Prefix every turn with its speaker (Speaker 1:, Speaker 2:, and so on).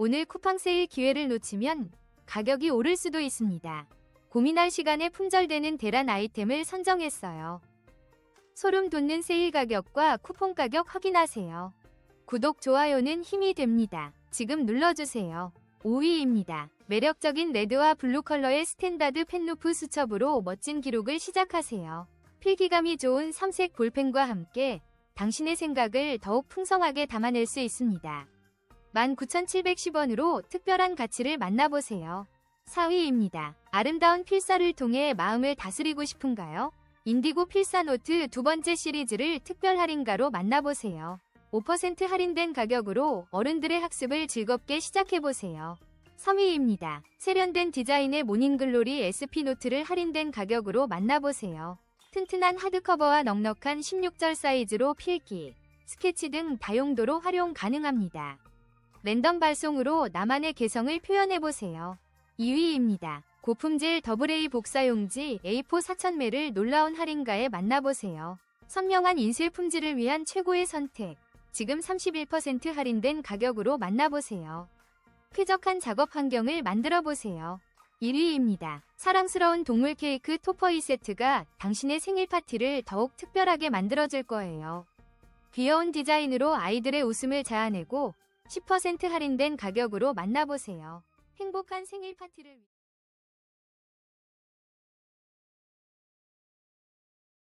Speaker 1: 오늘 쿠팡 세일 기회를 놓치면 가격이 오를 수도 있습니다. 고민할 시간에 품절되는 대란 아이템을 선정했어요. 소름 돋는 세일 가격과 쿠폰 가격 확인하세요. 구독, 좋아요는 힘이 됩니다. 지금 눌러주세요. 5위입니다. 매력적인 레드와 블루 컬러의 스탠다드 펜루프 수첩으로 멋진 기록을 시작하세요. 필기감이 좋은 삼색 볼펜과 함께 당신의 생각을 더욱 풍성하게 담아낼 수 있습니다. 19,710원으로 특별한 가치를 만나보세요. 4위입니다. 아름다운 필사를 통해 마음을 다스리고 싶은가요? 인디고 필사 노트 두 번째 시리즈를 특별 할인가로 만나보세요. 5% 할인된 가격으로 어른들의 학습을 즐겁게 시작해보세요. 3위입니다. 세련된 디자인의 모닝글로리 SP 노트를 할인된 가격으로 만나보세요. 튼튼한 하드커버와 넉넉한 16절 사이즈로 필기, 스케치 등 다용도로 활용 가능합니다. 랜덤 발송으로 나만의 개성을 표현해보세요. 2위입니다. 고품질 더블A 복사용지 A4 4000매를 놀라운 할인가에 만나보세요. 선명한 인쇄 품질을 위한 최고의 선택. 지금 31% 할인된 가격으로 만나보세요. 쾌적한 작업 환경을 만들어 보세요. 1위입니다. 사랑스러운 동물 케이크 토퍼이 세트가 당신의 생일 파티를 더욱 특별하게 만들어줄 거예요. 귀여운 디자인으로 아이들의 웃음을 자아내고 10% 할인된 가격으로 만나보세요. 행복한 생일 파티를 위-